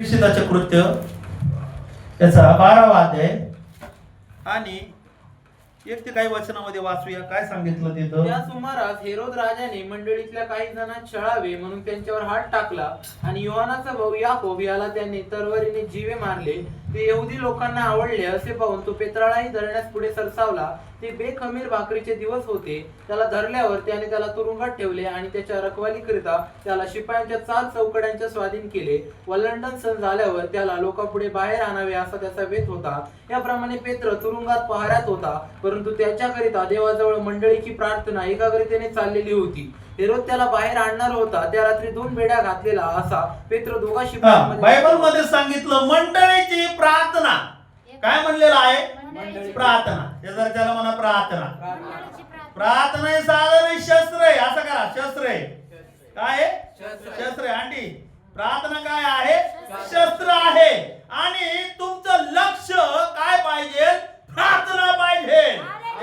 निषेधाचे कृत्य त्याचा बारावा अध्याय. आणि एक ते काही वचनामध्ये वाचूया. काय सांगितलं तिथं? त्या सुमारास हेरोद राजाने मंडळीतल्या काही जणांना छळावे म्हणून त्यांच्यावर हात टाकला आणि योहानाचा भाऊ याकोब याला त्याने तरवारीने जीवे मारले. ते यहुदी लोकांना आवडले असे पाहून तो पेत्राळाही धरण्यास पुढे सरसावला. ते बेखमीर भाकरीचे दिवस होते. त्याला धरल्यावर त्याने त्याला तुरुंगात ठेवले आणि त्याच्या रखवालीकरिता त्याला शिपायांच्या चार चौकड्यांच्या स्वाधीन केले. वल्लंडन सण झाल्यावर त्याला लोकांपुढे बाहेर आणावे असा त्याचा वेध होता. याप्रमाणे पेत्र तुरुंगात पहाऱ्यात होता. परंतु त्याच्याकरिता देवाजवळ मंडळीची प्रार्थना एकाग्रतेने चाललेली होती. हेरोद त्याला बाहेर आणणार होता. त्या रात्री दोन बेड्या घातलेला असा पेत्र दोघा शिपायांमध्ये बायबलमध्ये सांगितलं मंडळीची प्रार्थना. काय म्हणलेलं आहे. प्रार्थना. हे जर त्याला म्हणा प्रार्थना. प्रार्थना. हे साधारण शस्त्र. आहे असं करा शस्त्र. आहे काय आहे? शस्त्र. शस्त्र. आहे आंटी प्रार्थना काय आहे? शस्त्र आहे. आणि तुमचं लक्ष काय पाहिजे? प्रार्थना पाहिजे.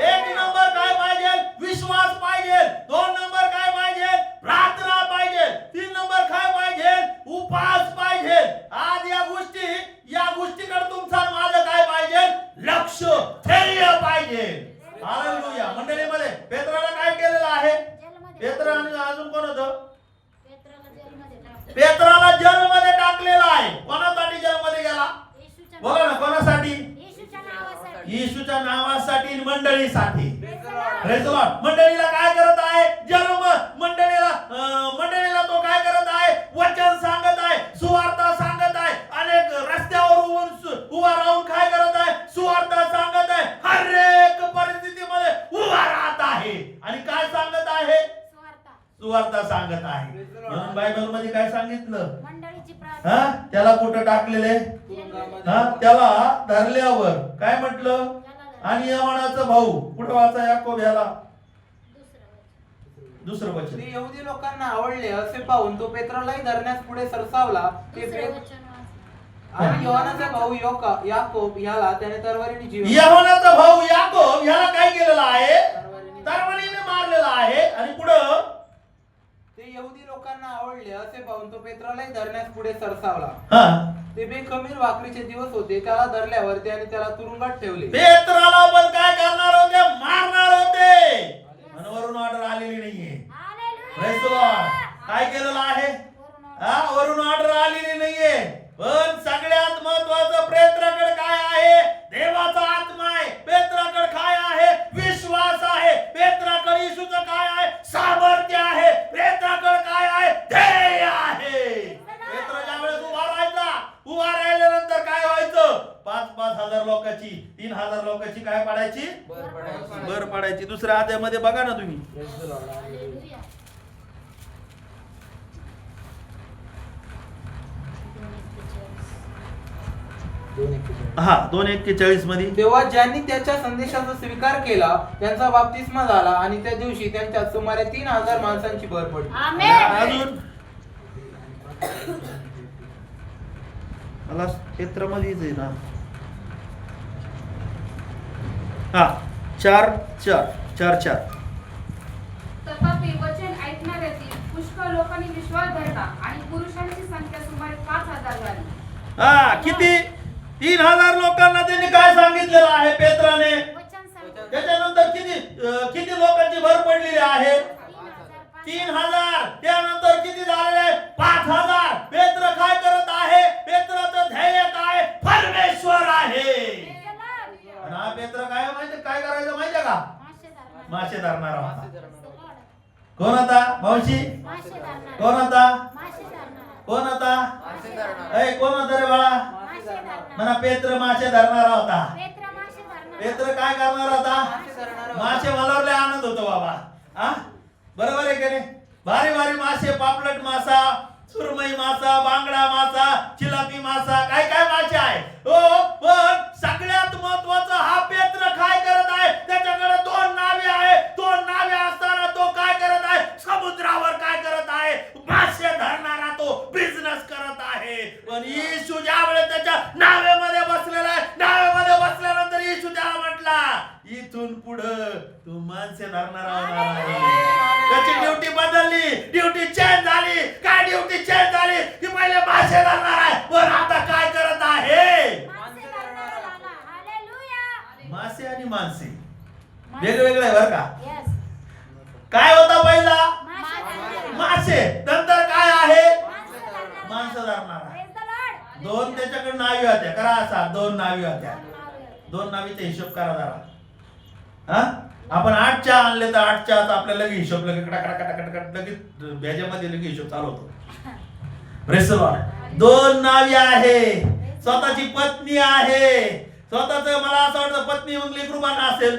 एक नंबर काय पाहिजे? विश्वास पाहिजे. दोन नंबर काय पाहिजे प्रार्थना पाहिजे तीन नंबर काय पाहिजे उपास पाहिजे आज या गोष्टी या गोष्टीकडे तुमचा आणि माझं काय पाहिजे लक्ष ध्येय पाहिजे हालेलुया मंडळीमध्ये पेत्राला काय केलेलं आहे पेत्र आणि अजून कोण होतं पेत्राला जेलमध्ये टाकलेला आहे कोणासाठी जेलमध्ये गेला बोला ना कोणासाठी येशूच्या नावासाठी आणि मंडळीसाठी. मंडळीला काय करत आहे? जन्म. मंडळीला मंडळीला तो काय करत आहे? वचन सांगत आहे सुवार्ता सांगत आहे. अनेक रस्त्यावर उभा राहून काय करत आहे? सुवार्ता सांगत आहे. हर एक परिस्थितीमध्ये उभा राहत आहे. आणि काय सांगत आहे? सुवार्ता. सांगत आहे. म्हणून बायबलमध्ये काय सांगितलं? मंडळीची हा? प्रार्थना त्याला कुठं टाकलेले. हा त्याला धरल्यावर काय म्हटलं? आणि यवनाचा भाऊ कुठं वाचा याकोब याला दुसरं वचन. ते यहुदी लोकांना आवडले असे पाहून तो पेत्रालाही धरण्यास पुढे सरसावला. ते आणि योहानाचा भाऊ योका याकोब याला त्याने तरवारीने जीव यवनाचा भाऊ याकोब याला काय केलेलं आहे? तरवारीने- तरवणीने मारलेला आहे. आणि पुढं? ते यहुदी लोकांना आवडले असे पाहून तो पेत्रालाही धरण्यास पुढे सरसावला. हा. ते बेखमीर भाकरीचे दिवस होते त्याला धरल्यावर त्याने त्याला तुरुंगात ठेवले. पेत्राला पण काय करणार होते? मारणार होते. वरून ऑर्डर आलेली नाहीये. काय केलेलं आहे? हा पडायची. बर पडायची. दुसऱ्या अध्यामध्ये बघा ना तुम्ही. हा दोन एक्केचाळीसमध्ये. तेव्हा ज्यांनी त्याच्या संदेशाचा स्वीकार केला त्यांचा बाप्तिस्मा झाला आणि त्या दिवशी त्यांच्यात सुमारे तीन हजार माणसांची भर पडली. अजून? मला क्षेत्रामध्येच आहे ना. हा. चार चार चार चार. तथापि वचन ऐकणाऱ्यातील पुष्कळ लोकांनी विश्वास धरला आणि पुरुषांची संख्या सुमारे पाच हजार झाली. हा किती? तीन हजार लोकांना त्यांनी काय सांगितलेलं आहे पेत्राने? त्याच्यानंतर किती अं, किती लोकांची भर पडलेली आहे? तीन हजार. त्यानंतर किती झालेले आहे? पाच हजार. पेत्र काय करत आहे? पेत्राचं ध्येय काय? परमेश्वर आहे. पेत्र काय माहिती? काय करायचं माहितीये का? मासे धरणारा. होता कोण होता मावशी? कोण होता कोण होता ए कोण होता रे बाळा? म्हणा पेत्र मासे धरणारा होता. पेत्र काय करणार होता? मासे लय आनंद होतो बाबा. हा? बरोबर आहे का नाही? भारी भारी मासे पापलट मासा सुरमई मासा बांगडा मासा चिलापी मासा काय काय मासे आहे? हो पण सगळ्यात महत्वाचं हा पेत्र काय करत आहे? त्याच्याकडे दोन नावे आहे. दोन नावे असताना तो काय करत आहे? समुद्रावर काय करत आहे? मासे धरणारा तो बिझनेस करत आहे. पण येशू ज्यावेळेस त्याच्या नावेमध्ये बसलेला आहे नावेमध्ये बसल्यानंतर येशू त्याला म्हटला इथून पुढं तू माणसे धरणारा होणार आहे त्याची ड्युटी बदलली. ड्युटी चेंज तुमची चेंज झाली की पहिले मासे धरणार आहे. पण आता काय करत आहे? मासे आणि माणसे वेगवेगळे बर का? काय होता पहिला? मासे नंतर काय आहे? माणसं धरणार. आहे दोन त्याच्याकडे नावी होत्या. करा असा. दोन नावी होत्या. दोन नावीचा हिशोब करा जरा. हा? आपण आठ चहा आणले तर आठ चहाचा आपल्याला लगेच हिशोब लगेच कडा लगेच भ्याच्यामध्ये लगेच हिशोब चालू होतो. दोन नावी आहे. स्वतःची पत्नी आहे. स्वतःच मला असं वाटतं पत्नी मग लेकरू पण असेल.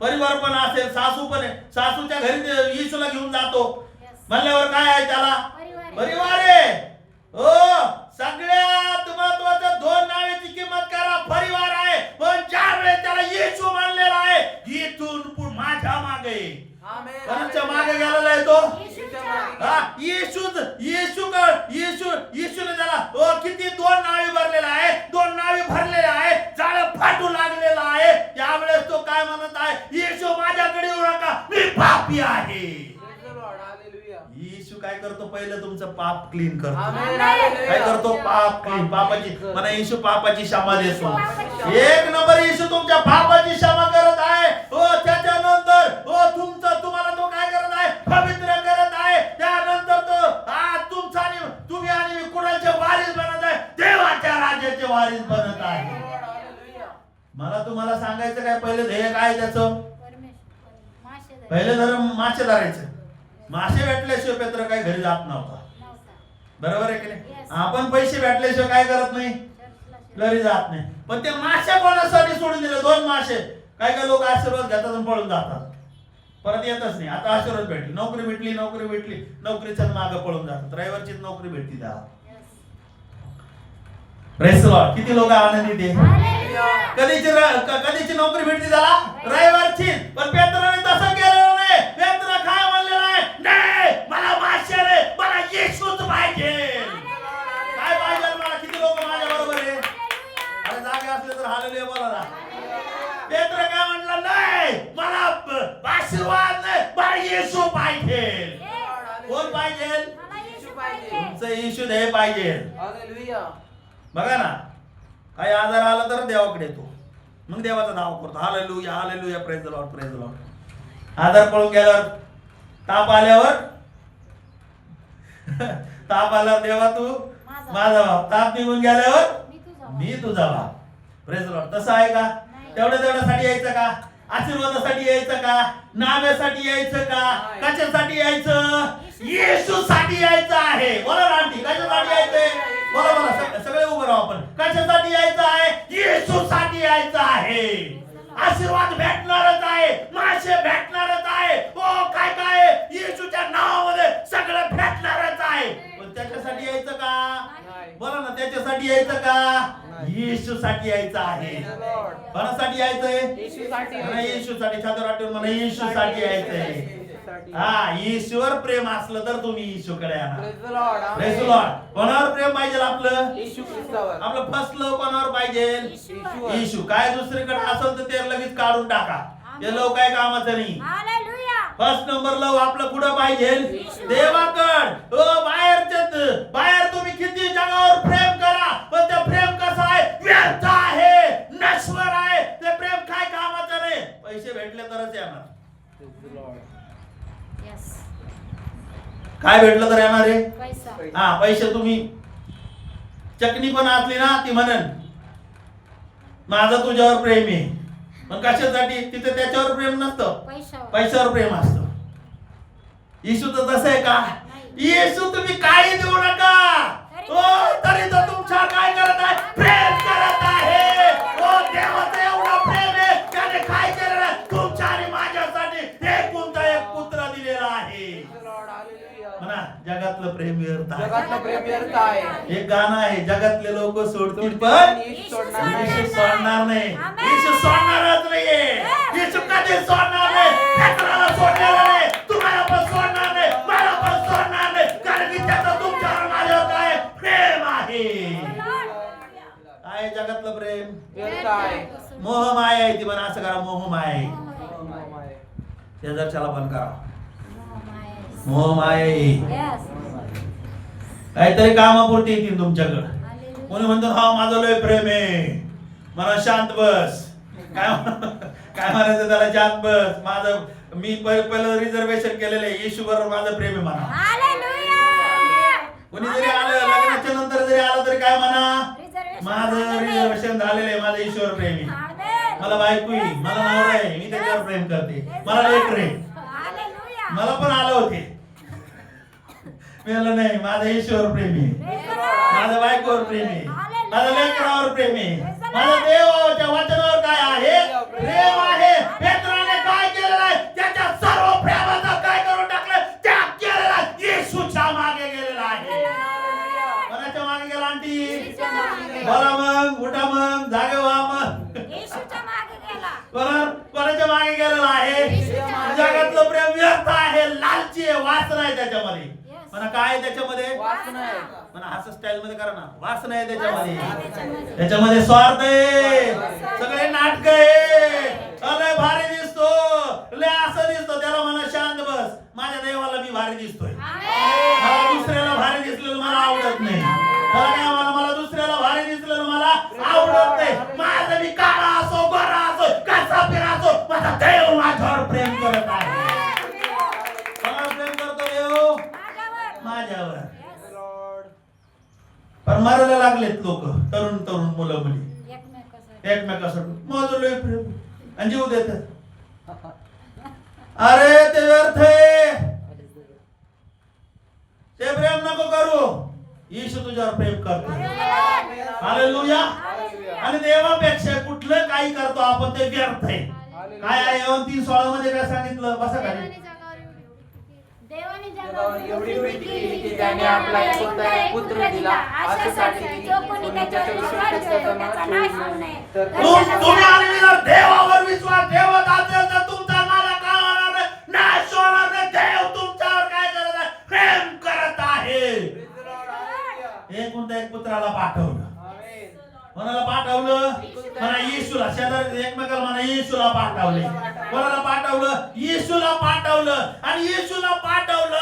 परिवार पण असेल. सासू पण आहे. सासूच्या घरी येशूला घेऊन जातो. म्हणल्यावर काय आहे त्याला? परिवार आहे. हो सगळ्यात महत्वाचं दोन नावाची किंमत करा. परिवार आहे. पण ज्या वेळेस त्याला येशू मानलेला आहे इथून पुढे माझ्या मागे आमेन. कोणाच्या मागे गेलेला आहे तो येशूच्या मागे. हा येशूच येशू का येशू येशूने त्याला ओ किती दोन नावी भरलेला आहे दोन नावी भरलेले आहे जाळ फाटू लागलेला आहे त्यावेळेस तो काय म्हणत आहे येशू माझ्याकडे येऊ नका मी पापी आहे Praise the Lord. Hallelujah. येशू काय करतो पहिलं तुमचं पाप क्लीन करतो. काय. करतो? पाप क्लीन पापाची म्हणा येशू पापाची क्षमा देतो एक नंबर येशू तुमच्या पापाची क्षमा करत आहे. हो त्याच्यानंतर हो तुमचं तुम्हाला तो काय करत आहे? पवित्र करत आहे. त्यानंतर तो हा तुमचा आणि तुम्ही आणि मी कुणाचे वारीस बनत आहे? देवाच्या राज्याचे वारीस बनत आहे. मला तुम्हाला सांगायचं काय? पहिलं ध्येय काय त्याचं? पहिले धर्म मासे धरायचं. मासे भेटल्याशिवाय पेत्र काही घरी जात नव्हता. बरोबर आहे की नाही. आपण पैसे भेटल्याशिवाय काय करत नाही? घरी जात नाही. पण ते मासे कोणासाठी सोडून दिले दोन मासे. काय काय लोक आशीर्वाद घेतात आणि पळून जातात? परत येतच नाही. आता आशीर्वाद भेटली. नोकरी भेटली नोकरी भेटली नोकरीच्या मागे पळून जातात. ड्रायव्हरचीच नोकरी भेटली Lord. किती लोक आनंदित आहे कधीची कधीची नोकरी भेटली त्याला? रविवारची. पण पेत्राने तसं केलेलं नाही पेत्र काय म्हणलेलं आहे नाही मला मासे रे मला येशूच पाहिजे. काय पाहिजे मला किती लोक माझ्या बरोबर आहे? अरे जागे असले तर हालेले बोला पेत्र काय म्हणलं नाही मला आशीर्वाद नाही येशू पाहिजे. कोण पाहिजे? तुमचं येशू दे पाहिजे. बघा ना काही आजार आला तर देवाकडे येतो. मग देवाचा नाव करतो. Hallelujah hallelujah praise the lord praise the lord आजार पळून गेल्यावर ताप आल्यावर? ताप आल्यावर देवा तू? माझा. बाप. ताप निघून गेल्यावर? मी तुझा बाप. लॉर्ड तसं आहे का. तेवढ्या तेवढ्यासाठी यायचं का? आशीर्वादासाठी यायचं का? नाव्यासाठी यायचं का. कशासाठी यायचं? येशूसाठी. यायचं आहे. बोला आंटी कशासाठी यायचंय बोला बोला. सग- सगळे उभं राहू आपण. कशासाठी यायचं आहे? येशूसाठी यायचं आहे. आशीर्वाद भेटणारच आहे. मासे भेटणारच आहे. ओ काय काय? का? येशूसाठी यायचं आहे. कोणासाठी यायचंय? यायचंय. येशूसाठी छात्र वाटून म्हणा येशूसाठी. यायचंय. येशूसाठी. हा ईश्वर प्रेम असलं तर तुम्ही Lord. कोणावर प्रेम पाहिजे आपलं? येशू ख्रिस्तावर. आपलं फर्स्ट लव कोणावर पाहिजे. येशू. काय दुसरीकडे असेल तर ते लगेच काढून टाका. ते लव काय कामाचं नाही. फर्स्ट नंबर लव आपलं कुठं पाहिजे? देवाकड. ओ बाहेरचे बाहेर तुम्ही किती जगावर प्रेम ते प्रेम कसं आहे? व्यर्थ आहे. नश्वर आहे. ते प्रेम काय कामाचं नाही पैसे भेटले तरच येणार. काय भेटलं तर येणार हा पैसे तुम्ही. चकनी पण असली ना ती म्हणन. माझं तुझ्यावर प्रेम आहे. पण कशासाठी? तिथे त्याच्यावर प्रेम नसतं. पैशावर. पैशावर प्रेम असतं. येशू तर तसं आहे का? येशू तुम्ही काही देऊ नका. ओ तरी तो तुमच्या काय करत आहे? प्रेम करत आहे. ओ देवाचं एवढं प्रेम आहे त्याने काय केलेलं आहे? तुमच्या आणि माझ्यासाठी एक कोणता एक पुत्र दिलेला आहे. Praise the Lord. Hallelujah. म्हणा जगातलं प्रेम व्यर्थ आहे. जगातलं प्रेम व्यर्थ आहे. एक गाणं आहे जगातले लोक सोडतील पण येशू सोडणार नाही. येशू सोडणार नाही. आमेन. येशू सोडणारच नाहीये. येशू कधी सोडणार नाही. मोह माया आहे ती म्हणा असं करा मोह माया आहे त्याला बंद करा. मोह माया आहे. काहीतरी कामापुरती येतील तुमच्याकडं. कोणी म्हणतो हा माझं लय प्रेम आहे. मला शांत बस. काय म्हण- काय म्हणायचं त्याला? शांत बस. माझं मी पहि- पहिलं रिझर्वेशन केलेलं आहे. येशू बरोबर माझं प्रेम आहे म्हणा. कोणी जरी आलं लग्नाच्या नंतर जरी आलं तरी काय म्हणा? माझं रिझर्वेशन झालेलं आहे माझं ईश्वर प्रेमी मला बायको मला नवरा आहे मी त्याच्यावर प्रेम करते. मला लेकर आहे. मला पण आलं होते. मी म्हणलं नाही माझा ईश्वर प्रेमी. माझ्या बायकोवर प्रेम माझ्या लेकरावर प्रेम माझ्या देवाच्या वचनावर काय आहे? प्रेम आहे. आहे त्याच्यामध्ये. म्हणा काय आहे त्याच्यामध्ये? वासना. आहे. म्हणा असं स्टाईल मध्ये करा ना. वासना आहे त्याच्यामध्ये. त्याच्यामध्ये. स्वार्थ आहे. सगळे नाटक आहे लय भारी दिसतो. लय असं दिसतो. त्याला म्हणा शांत बस. माझ्या देवाला मी भारी दिसतोय. मला दुसऱ्याला भारी दिसलेलं मला आवडत नाही तरुण मुलं मुली एकमेकासाठी. माझं लय प्रेम आणि जीव देतात. अरे ते व्यर्थ ते प्रेम नको करू. येशू तुझ्यावर प्रेम करतो. हालेलुया. आणि देवापेक्षा कुठलं काही करतो आपण ते व्यर्थ आहे. काय आहे? तीन सोळा मध्ये काय सांगितलं? बसा खाली. देवाने जगावर एवढी प्रीती केली की त्याने आपला एकुलता एक पुत्र दिला. अशासाठी की कोणी त्याच्यावर विश्वास ठेवतो त्याचा नाश होऊ नये. तर तुम- तुम्ही आणि जर देवावर विश्वास ठेवत असेल तर तुमचा काय होणार नाही? नाश होणार नाही. देव तुमच्यावर काय करत आहे? प्रेम करत आहे. एक पुत्राला पाठवलं? कोणाला पाठवलं? म्हणा येशूला. शेजारी एकमेकाला म्हणा येशूला पाठवले. कोणाला पाठवलं? येशूला पाठवलं. आणि येशूला पाठवलं.